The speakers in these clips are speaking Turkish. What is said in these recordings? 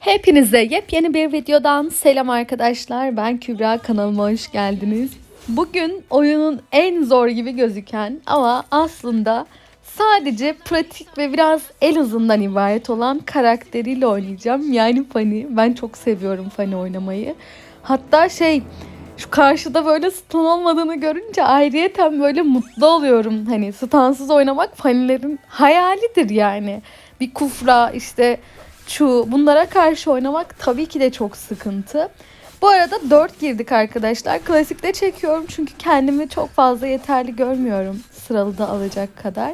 Hepinize yepyeni bir videodan selam arkadaşlar. Ben Kübra kanalıma hoş geldiniz. Bugün oyunun en zor gibi gözüken ama aslında sadece pratik ve biraz el hızından ibaret olan karakteriyle oynayacağım. Yani Fanny. Ben çok seviyorum Fanny oynamayı. Hatta şey şu karşıda böyle stun olmadığını görünce ayrıyeten böyle mutlu oluyorum. Hani stansız oynamak Fanny'lerin hayalidir yani. Bir kufra işte şu bunlara karşı oynamak tabii ki de çok sıkıntı. Bu arada 4 girdik arkadaşlar. Klasikte çekiyorum çünkü kendimi çok fazla yeterli görmüyorum sıralı da alacak kadar.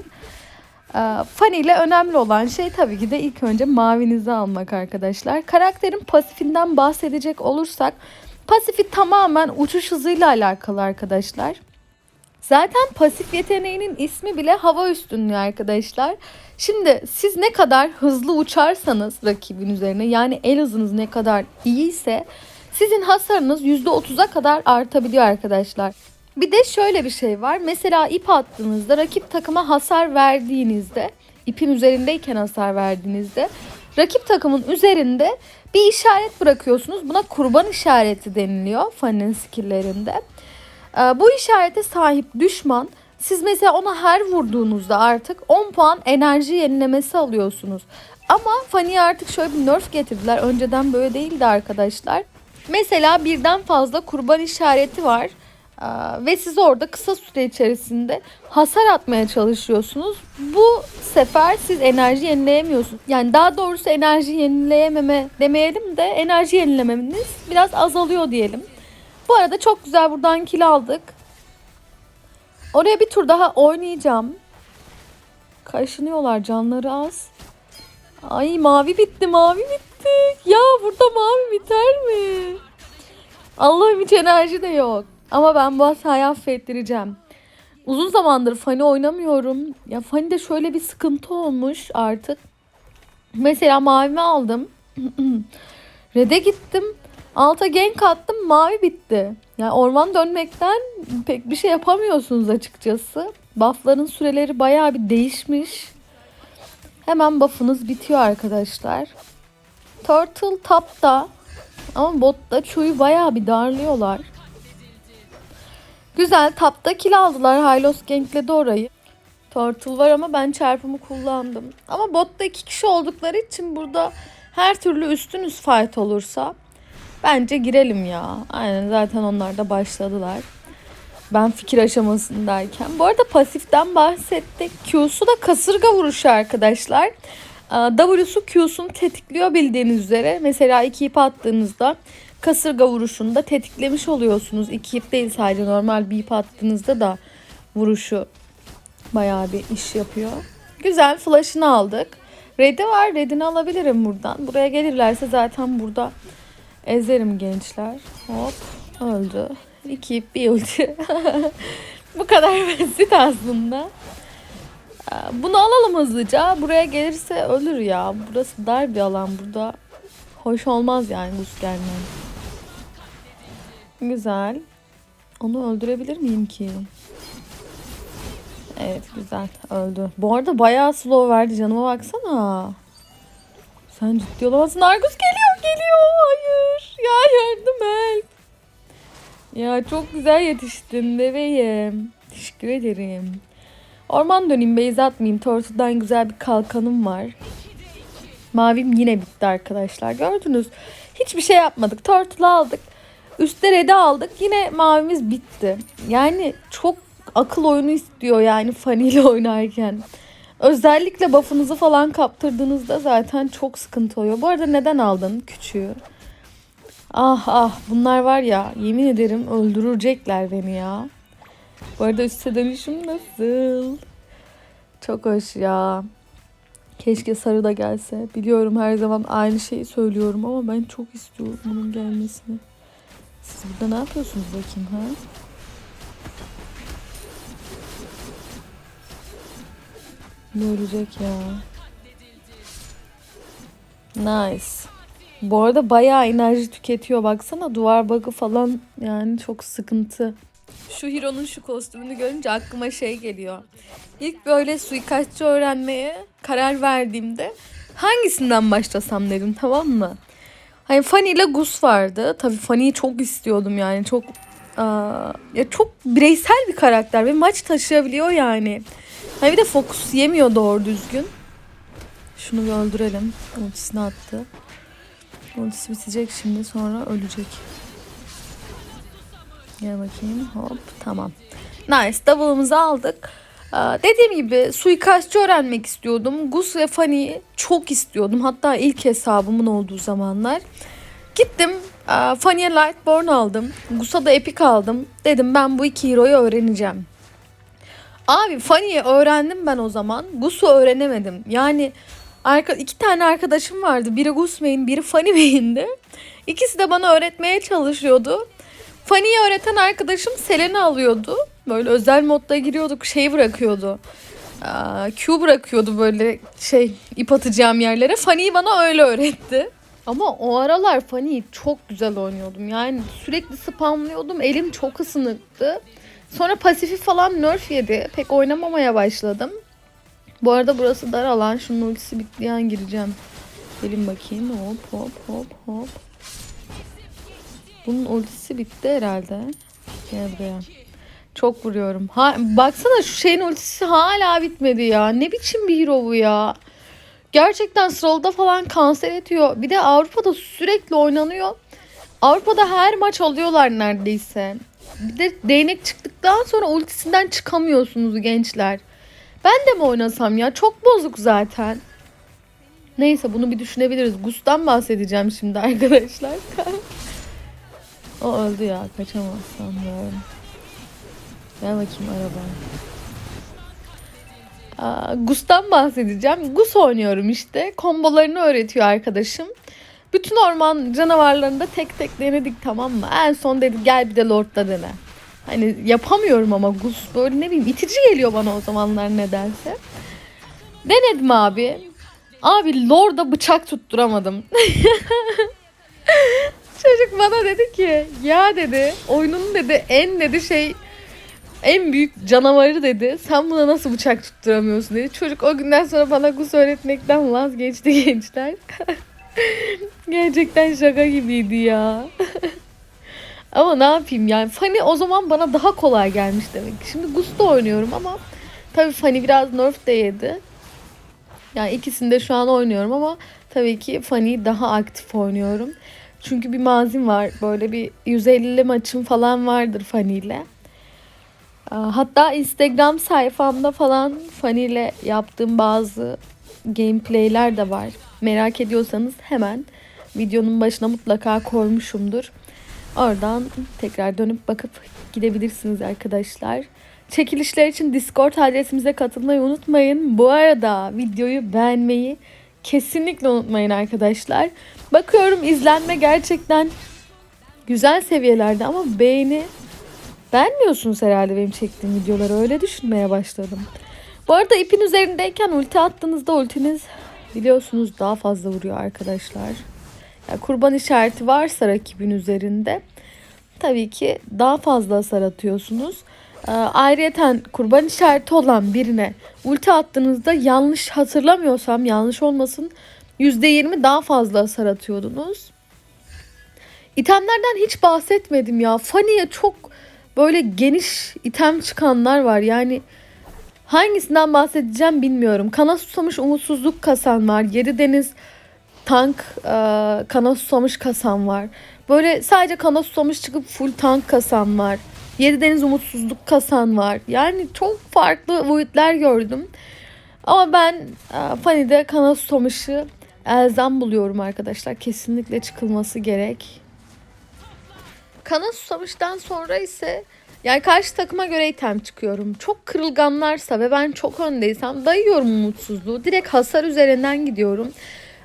Ee, Fanny ile önemli olan şey tabii ki de ilk önce mavinizi almak arkadaşlar. Karakterin pasifinden bahsedecek olursak pasifi tamamen uçuş hızıyla alakalı arkadaşlar. Zaten pasif yeteneğinin ismi bile hava üstünlüğü arkadaşlar. Şimdi siz ne kadar hızlı uçarsanız rakibin üzerine yani el hızınız ne kadar iyiyse sizin hasarınız %30'a kadar artabiliyor arkadaşlar. Bir de şöyle bir şey var. Mesela ip attığınızda rakip takıma hasar verdiğinizde ipin üzerindeyken hasar verdiğinizde rakip takımın üzerinde bir işaret bırakıyorsunuz. Buna kurban işareti deniliyor Fanny'nin skill'lerinde. Ee, Bu işarete sahip düşman siz mesela ona her vurduğunuzda artık 10 puan enerji yenilemesi alıyorsunuz. Ama Fanny'ye artık şöyle bir nerf getirdiler. Önceden böyle değildi arkadaşlar. Mesela birden fazla kurban işareti var. Ee, Ve siz orada kısa süre içerisinde hasar atmaya çalışıyorsunuz. Bu sefer siz enerji yenileyemiyorsunuz. Yani daha doğrusu enerji yenileyememe demeyelim de enerji yenilememiz biraz azalıyor diyelim. Bu arada çok güzel buradan kill aldık. Oraya bir tur daha oynayacağım. Kaşınıyorlar canları az. Ay mavi bitti mavi bitti. Ya burada mavi biter mi? Allah'ım hiç enerji de yok. Ama ben bu hatayı affettireceğim. Uzun zamandır Fanny oynamıyorum. Ya Fanny'de şöyle bir sıkıntı olmuş artık. Mesela mavimi aldım. Red'e gittim. Alta gank attım mavi bitti. Yani orman dönmekten pek bir şey yapamıyorsunuz açıkçası. Buff'ların süreleri bayağı bir değişmiş. Hemen buff'ınız bitiyor arkadaşlar. Turtle tapta ama botta Chu'yu bayağı bir darlıyorlar. Güzel tapta kill aldılar. Hylos gankledi orayı. Turtle var ama ben çarpımı kullandım. Ama botta iki kişi oldukları için burada her türlü üstünüz fight olursa Bence girelim ya. Aynen zaten onlar da başladılar. Ben fikir aşamasındayken. Bu arada pasiften bahsettik. Q'su da kasırga vuruşu arkadaşlar. W'su Q'sunu tetikliyor bildiğiniz üzere. Mesela iki ip attığınızda kasırga vuruşunu da tetiklemiş oluyorsunuz. İki ip değil sadece normal bir ip attığınızda da vuruşu bayağı bir iş yapıyor. Güzel flash'ını aldık. Red'i var. Red'ini alabilirim buradan. Buraya gelirlerse zaten burada Ezerim gençler. Hop öldü. İki bir ulti. Bu kadar basit aslında. Ee, Bunu alalım hızlıca. Buraya gelirse ölür ya. Burası dar bir alan. Burada hoş olmaz yani Gus gelmen. Güzel. Onu öldürebilir miyim ki? Evet güzel öldü. Bu arada bayağı slow verdi canıma baksana. Sen ciddi olamazsın. Argus geliyor geliyor. Hayır. Ya yardım et. Ya çok güzel yetiştin bebeğim. Teşekkür ederim. Orman döneyim beyz atmayayım. Tortudan güzel bir kalkanım var. Mavim yine bitti arkadaşlar. Gördünüz. Hiçbir şey yapmadık. Turtle aldık. Üstte red'i aldık. Yine mavimiz bitti. Yani çok akıl oyunu istiyor yani Fanny ile oynarken. Özellikle buff'ınızı falan kaptırdığınızda zaten çok sıkıntı oluyor. Bu arada neden aldın küçüğü? Ah ah bunlar var ya yemin ederim öldürecekler beni ya. Bu arada üste dönüşüm nasıl? Çok hoş ya. Keşke sarı da gelse. Biliyorum her zaman aynı şeyi söylüyorum ama ben çok istiyorum bunun gelmesini. Siz burada ne yapıyorsunuz bakayım ha? Ne ölecek ya? Nice. Bu arada bayağı enerji tüketiyor. Baksana duvar bug'ı falan yani çok sıkıntı. Şu Hiro'nun şu kostümünü görünce aklıma şey geliyor. İlk böyle suikastçı öğrenmeye karar verdiğimde hangisinden başlasam dedim tamam mı? Hani Fanny ile Gus vardı. Tabii Fanny'yi çok istiyordum yani. Çok aa, ya çok bireysel bir karakter ve maç taşıyabiliyor yani. Hani bir de fokus yemiyor doğru düzgün. Şunu bir öldürelim. Ultisini attı. Ultisi bitecek şimdi sonra ölecek. Gel bakayım hop tamam. Nice double'ımızı aldık. Aa, Dediğim gibi suikastçı öğrenmek istiyordum. Gus ve Fanny'yi çok istiyordum. Hatta ilk hesabımın olduğu zamanlar. Gittim aa, Fanny'e Lightborn aldım. Gus'a da Epic aldım. Dedim ben bu iki hero'yu öğreneceğim. Abi Fanny'yi öğrendim ben o zaman. Gus'u öğrenemedim. Yani arka, iki tane arkadaşım vardı. Biri Gus main, biri Fanny main'di. İkisi de bana öğretmeye çalışıyordu. Fanny'yi öğreten arkadaşım Selen'i alıyordu. Böyle özel modda giriyorduk şey bırakıyordu. Q bırakıyordu böyle şey ip atacağım yerlere. Fanny'yi bana öyle öğretti. Ama o aralar Fanny'yi çok güzel oynuyordum. Yani sürekli spamlıyordum. Elim çok ısınıktı. Sonra pasifi falan nerf yedi. Pek oynamamaya başladım. Bu arada burası dar alan. Şunun ultisi bittiği an gireceğim. Gelin bakayım. Hop hop hop hop. Bunun ultisi bitti herhalde. Gel buraya. Çok vuruyorum. Ha, baksana şu şeyin ultisi hala bitmedi ya. Ne biçim bir hero bu ya. Gerçekten sıralıda falan kanser ediyor. Bir de Avrupa'da sürekli oynanıyor. Avrupa'da her maç alıyorlar neredeyse. Bir de değnek çıktıktan sonra ultisinden çıkamıyorsunuz gençler. Ben de mi oynasam ya? Çok bozuk zaten. Neyse bunu bir düşünebiliriz. Gus'tan bahsedeceğim şimdi arkadaşlar. o öldü ya. Kaçamaz sanmıyorum. Gel bakayım araba. Gus'tan bahsedeceğim. Gus oynuyorum işte. Kombolarını öğretiyor arkadaşım. Bütün orman canavarlarını da tek tek denedik tamam mı? En son dedi gel bir de Lord'da dene. Hani yapamıyorum ama Gus böyle ne bileyim itici geliyor bana o zamanlar nedense. Denedim abi. Abi Lord'a bıçak tutturamadım. Çocuk bana dedi ki ya dedi oyunun dedi en dedi şey en büyük canavarı dedi. Sen buna nasıl bıçak tutturamıyorsun dedi. Çocuk o günden sonra bana Gus öğretmekten vazgeçti gençler. Gerçekten şaka gibiydi ya. ama ne yapayım yani Fanny o zaman bana daha kolay gelmiş demek. Şimdi Gus'ta oynuyorum ama tabii Fanny biraz nerf de yedi. Yani ikisini de şu an oynuyorum ama tabii ki Fanny'yi daha aktif oynuyorum. Çünkü bir mazim var. Böyle bir 150 maçım falan vardır Fanny ile. Hatta Instagram sayfamda falan Fanny ile yaptığım bazı gameplayler de var. Merak ediyorsanız hemen videonun başına mutlaka koymuşumdur. Oradan tekrar dönüp bakıp gidebilirsiniz arkadaşlar. Çekilişler için Discord adresimize katılmayı unutmayın. Bu arada videoyu beğenmeyi kesinlikle unutmayın arkadaşlar. Bakıyorum izlenme gerçekten güzel seviyelerde ama beğeni beğenmiyorsunuz herhalde benim çektiğim videoları. Öyle düşünmeye başladım. Bu arada ipin üzerindeyken ulti attığınızda ultiniz biliyorsunuz daha fazla vuruyor arkadaşlar. Yani kurban işareti varsa rakibin üzerinde tabii ki daha fazla hasar atıyorsunuz. Ee, ayrıyeten kurban işareti olan birine ulti attığınızda yanlış hatırlamıyorsam yanlış olmasın %20 daha fazla hasar atıyordunuz. İtemlerden hiç bahsetmedim ya. Fanny'e çok böyle geniş item çıkanlar var. Yani hangisinden bahsedeceğim bilmiyorum. Kana susamış umutsuzluk kasan var. Yedi deniz tank e, kana susamış kasan var. Böyle sadece kana susamış çıkıp full tank kasan var. Yedi deniz umutsuzluk kasan var. Yani çok farklı boyutlar gördüm. Ama ben e, Fanny'de kana susamışı elzem buluyorum arkadaşlar. Kesinlikle çıkılması gerek. Kana susamıştan sonra ise yani karşı takıma göre item çıkıyorum. Çok kırılganlarsa ve ben çok öndeysem dayıyorum umutsuzluğu. Direkt hasar üzerinden gidiyorum.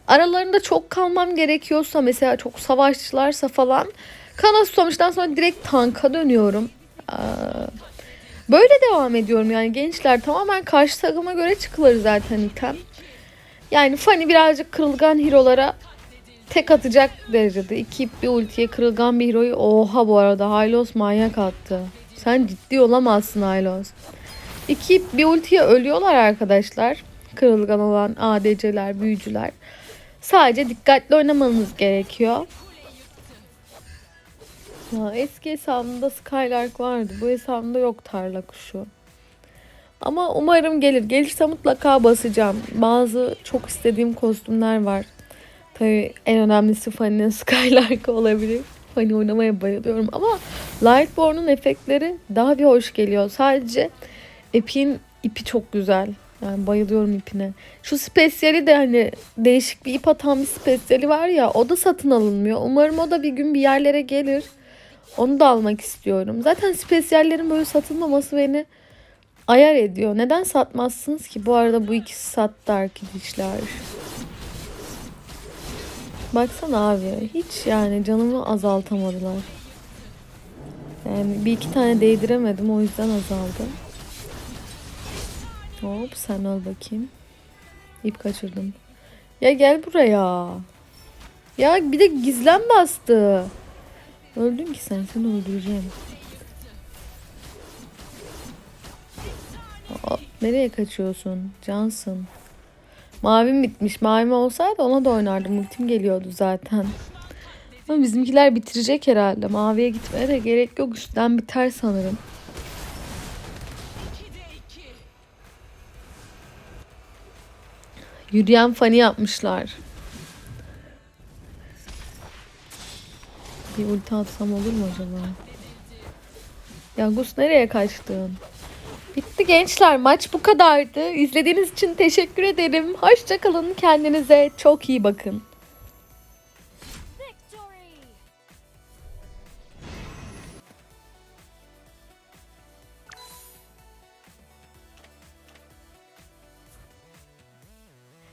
Aralarında çok kalmam gerekiyorsa mesela çok savaşçılarsa falan kana susamıştan sonra direkt tanka dönüyorum. Böyle devam ediyorum yani gençler tamamen karşı takıma göre çıkılır zaten item. Yani Fanny birazcık kırılgan hero'lara tek atacak derecede. İki bir ultiye kırılgan bir hero'yu oha bu arada Hylos manyak attı. Sen ciddi olamazsın Hylos. İki bir ultiye ölüyorlar arkadaşlar. Kırılgan olan ADC'ler, büyücüler. Sadece dikkatli oynamanız gerekiyor. Ya eski hesabımda Skylark vardı. Bu hesabımda yok tarla kuşu. Ama umarım gelir. Gelirse mutlaka basacağım. Bazı çok istediğim kostümler var. Tabii en önemlisi Fanny'nin Skylark'ı olabilir. Fanny oynamaya bayılıyorum ama Lightborn'un efektleri daha bir hoş geliyor. Sadece Epic'in ipi çok güzel. Yani bayılıyorum ipine. Şu spesiyeli de hani değişik bir ip atan bir spesiyeli var ya o da satın alınmıyor. Umarım o da bir gün bir yerlere gelir. Onu da almak istiyorum. Zaten spesiyallerin böyle satılmaması beni ayar ediyor. Neden satmazsınız ki? Bu arada bu ikisi sattı arkadaşlar. Baksana abi. Hiç yani canımı azaltamadılar. Yani bir iki tane değdiremedim. O yüzden azaldı. Hop sen al bakayım. İp kaçırdım. Ya gel buraya. Ya bir de gizlen bastı. Öldün ki sen. Seni öldüreceğim. Hop, nereye kaçıyorsun? Cansın. Mavim bitmiş. Mavim olsaydı ona da oynardım. Ultim geliyordu zaten. Ama bizimkiler bitirecek herhalde. Maviye gitmeye de gerek yok. Üstten biter sanırım. Yürüyen fani yapmışlar. Bir ulti atsam olur mu acaba? Ya Gus nereye kaçtın? Bitti gençler. Maç bu kadardı. İzlediğiniz için teşekkür ederim. Hoşçakalın. Kendinize çok iyi bakın.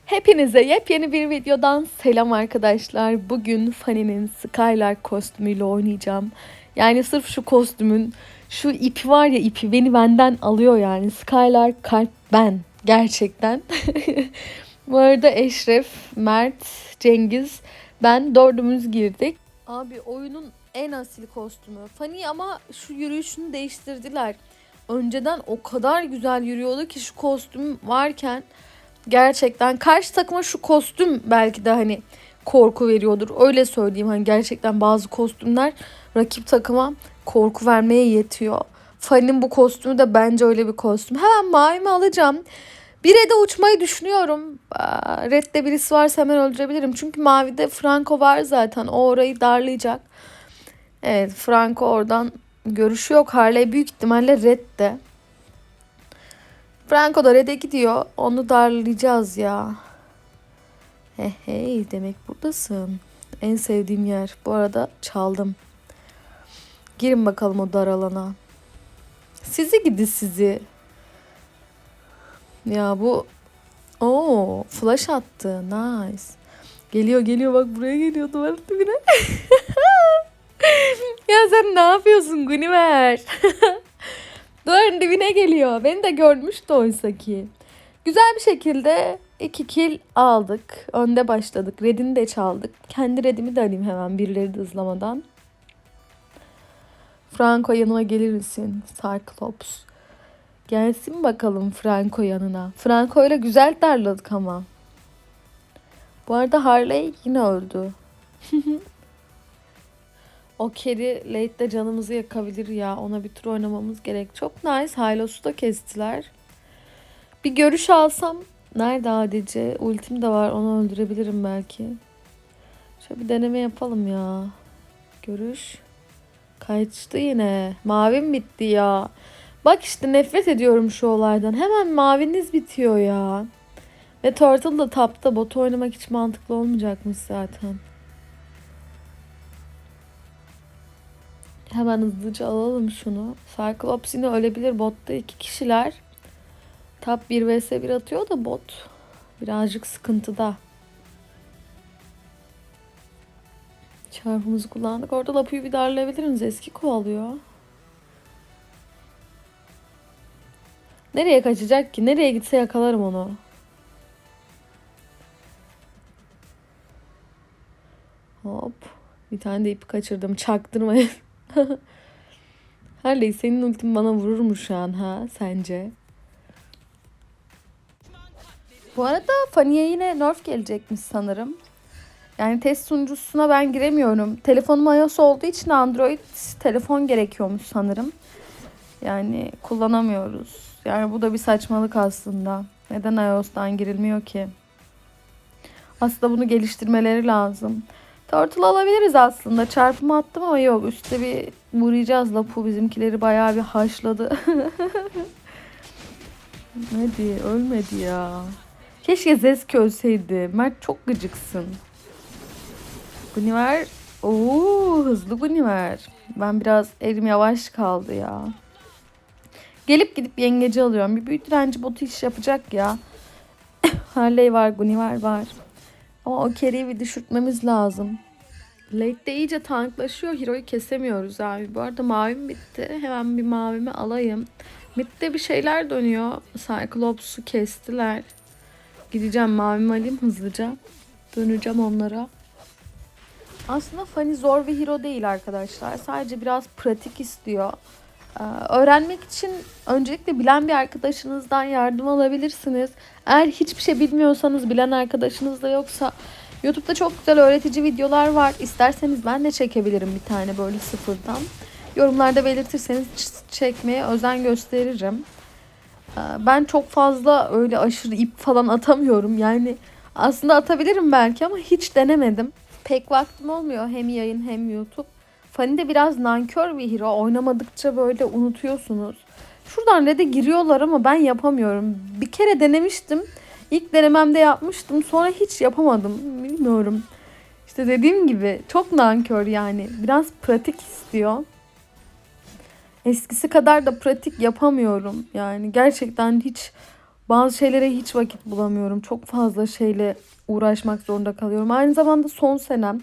Hepinize yepyeni bir videodan selam arkadaşlar. Bugün Fanny'nin Skylark kostümüyle oynayacağım. Yani sırf şu kostümün şu ipi var ya ipi beni benden alıyor yani. Skylark kalp ben gerçekten. Bu arada Eşref, Mert, Cengiz ben dördümüz girdik. Abi oyunun en asil kostümü. Fanny ama şu yürüyüşünü değiştirdiler. Önceden o kadar güzel yürüyordu ki şu kostüm varken gerçekten karşı takıma şu kostüm belki de hani korku veriyordur. Öyle söyleyeyim hani gerçekten bazı kostümler rakip takıma korku vermeye yetiyor. Fanny'nin bu kostümü de bence öyle bir kostüm. Hemen mavimi alacağım. Bir de uçmayı düşünüyorum. Red'de birisi varsa hemen öldürebilirim. Çünkü mavide Franco var zaten. O orayı darlayacak. Evet Franco oradan görüşü yok. Harley büyük ihtimalle Red'de. Franco da Red'e gidiyor. Onu darlayacağız ya. He hey demek buradasın. En sevdiğim yer. Bu arada çaldım. Girin bakalım o dar alana. Sizi gidi sizi. Ya bu Oo, flash attı. Nice. Geliyor geliyor bak buraya geliyor duvarın dibine. ya sen ne yapıyorsun Guniver? Duvarın dibine geliyor. Beni de görmüştü oysa ki. Güzel bir şekilde iki kill aldık. Önde başladık. Red'ini de çaldık. Kendi redimi de alayım hemen birileri de hızlamadan. Franco yanıma gelir misin? Cyclops. Gelsin bakalım Franco yanına. Franco ile güzel darladık ama. Bu arada Harley yine öldü. o Kerry late'de canımızı yakabilir ya. Ona bir tur oynamamız gerek. Çok nice. Hylos'u da kestiler. Bir görüş alsam. Nerede ADC? Ultim de var. Onu öldürebilirim belki. Şöyle bir deneme yapalım ya. Görüş. Kaçtı yine. Mavim bitti ya. Bak işte nefret ediyorum şu olaydan. Hemen maviniz bitiyor ya. Ve Turtle da tapta bot oynamak hiç mantıklı olmayacakmış zaten. Hemen hızlıca alalım şunu. Cyclops yine ölebilir. Botta iki kişiler. Tap 1 vs 1 atıyor da bot birazcık sıkıntıda. Çarpımızı kullandık. Orada Lapu'yu bir darlayabiliriz. Eski kovalıyor. Nereye kaçacak ki? Nereye gitse yakalarım onu. Hop. Bir tane de ipi kaçırdım. Çaktırmayın. Harley senin ultin bana vurur mu şu an ha sence? Bu arada Fanny'e yine nerf gelecekmiş sanırım. Yani test sunucusuna ben giremiyorum. Telefonum iOS olduğu için Android telefon gerekiyormuş sanırım. Yani kullanamıyoruz. Yani bu da bir saçmalık aslında. Neden iOS'tan girilmiyor ki? Aslında bunu geliştirmeleri lazım. Turtle alabiliriz aslında. Çarpımı attım ama yok. Üstte bir vuracağız lapu. Bizimkileri bayağı bir haşladı. Ölmedi. Ölmedi ya. Keşke Zesk ölseydi. Mert çok gıcıksın. Guniver. Oo hızlı Guniver. Ben biraz elim yavaş kaldı ya. Gelip gidip yengeci alıyorum. Bir büyük direnci botu iş yapacak ya. Harley var, Guniver var. Ama o kereyi bir düşürtmemiz lazım. Late'de iyice tanklaşıyor. Hero'yu kesemiyoruz abi. Bu arada mavim bitti. Hemen bir mavimi alayım. Mid'de bir şeyler dönüyor. Cyclops'u kestiler. Gideceğim mavimi alayım hızlıca. Döneceğim onlara. Aslında Fanny zor bir hero değil arkadaşlar. Sadece biraz pratik istiyor. Ee, öğrenmek için öncelikle bilen bir arkadaşınızdan yardım alabilirsiniz. Eğer hiçbir şey bilmiyorsanız bilen arkadaşınız da yoksa YouTube'da çok güzel öğretici videolar var. İsterseniz ben de çekebilirim bir tane böyle sıfırdan. Yorumlarda belirtirseniz çekmeye özen gösteririm. Ee, Ben çok fazla öyle aşırı ip falan atamıyorum. Yani aslında atabilirim belki ama hiç denemedim. Pek vaktim olmuyor hem yayın hem YouTube. Fanny de biraz nankör bir hero. Oynamadıkça böyle unutuyorsunuz. Şuradan red'e giriyorlar ama ben yapamıyorum. Bir kere denemiştim. İlk denememde yapmıştım. Sonra hiç yapamadım. Bilmiyorum. İşte dediğim gibi çok nankör yani. Biraz pratik istiyor. Eskisi kadar da pratik yapamıyorum. Yani gerçekten hiç bazı şeylere hiç vakit bulamıyorum. Çok fazla şeyle uğraşmak zorunda kalıyorum. Aynı zamanda son senem.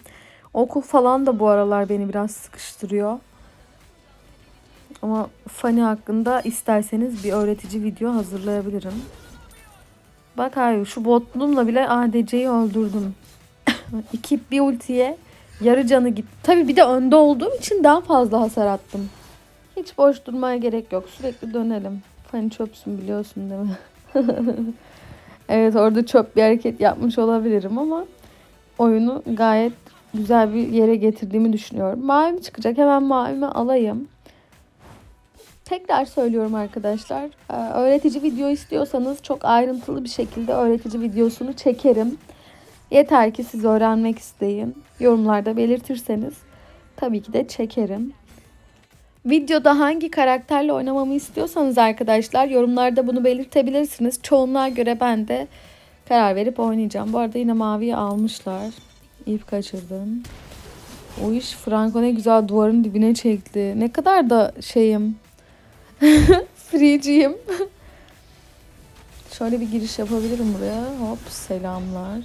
Okul falan da bu aralar beni biraz sıkıştırıyor. Ama Fanny hakkında isterseniz bir öğretici video hazırlayabilirim. Bak hayır şu botluğumla bile ADC'yi öldürdüm. İki bir ultiye yarı canı gitti. Tabi bir de önde olduğum için daha fazla hasar attım. Hiç boş durmaya gerek yok. Sürekli dönelim. Fanny çöpsün biliyorsun değil mi? evet orada çöp bir hareket yapmış olabilirim ama oyunu gayet güzel bir yere getirdiğimi düşünüyorum. Mavim çıkacak. Hemen mavimi alayım. Tekrar söylüyorum arkadaşlar. Ee, Öğretici video istiyorsanız çok ayrıntılı bir şekilde öğretici videosunu çekerim. Yeter ki siz öğrenmek isteyin. Yorumlarda belirtirseniz tabii ki de çekerim. Videoda hangi karakterle oynamamı istiyorsanız arkadaşlar yorumlarda bunu belirtebilirsiniz. Çoğunluğa göre ben de karar verip oynayacağım. Bu arada yine maviyi almışlar. İp kaçırdım. O iş Franco ne güzel duvarın dibine çekti. Ne kadar da şeyim. Free'ciyim. Şöyle bir giriş yapabilirim buraya. Hop selamlar.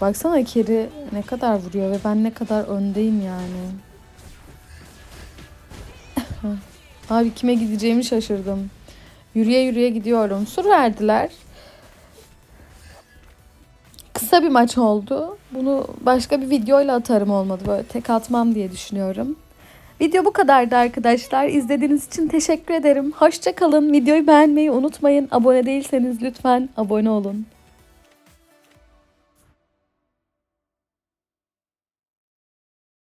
Baksana Keri ne kadar vuruyor ve ben ne kadar öndeyim yani. Abi kime gideceğimi şaşırdım. Yürüye yürüye gidiyorum. Sur verdiler. Kısa bir maç oldu. Bunu başka bir videoyla atarım olmadı. Böyle tek atmam diye düşünüyorum. Video bu kadardı arkadaşlar. İzlediğiniz için teşekkür ederim. Hoşça kalın. Videoyu beğenmeyi unutmayın. Abone değilseniz lütfen abone olun.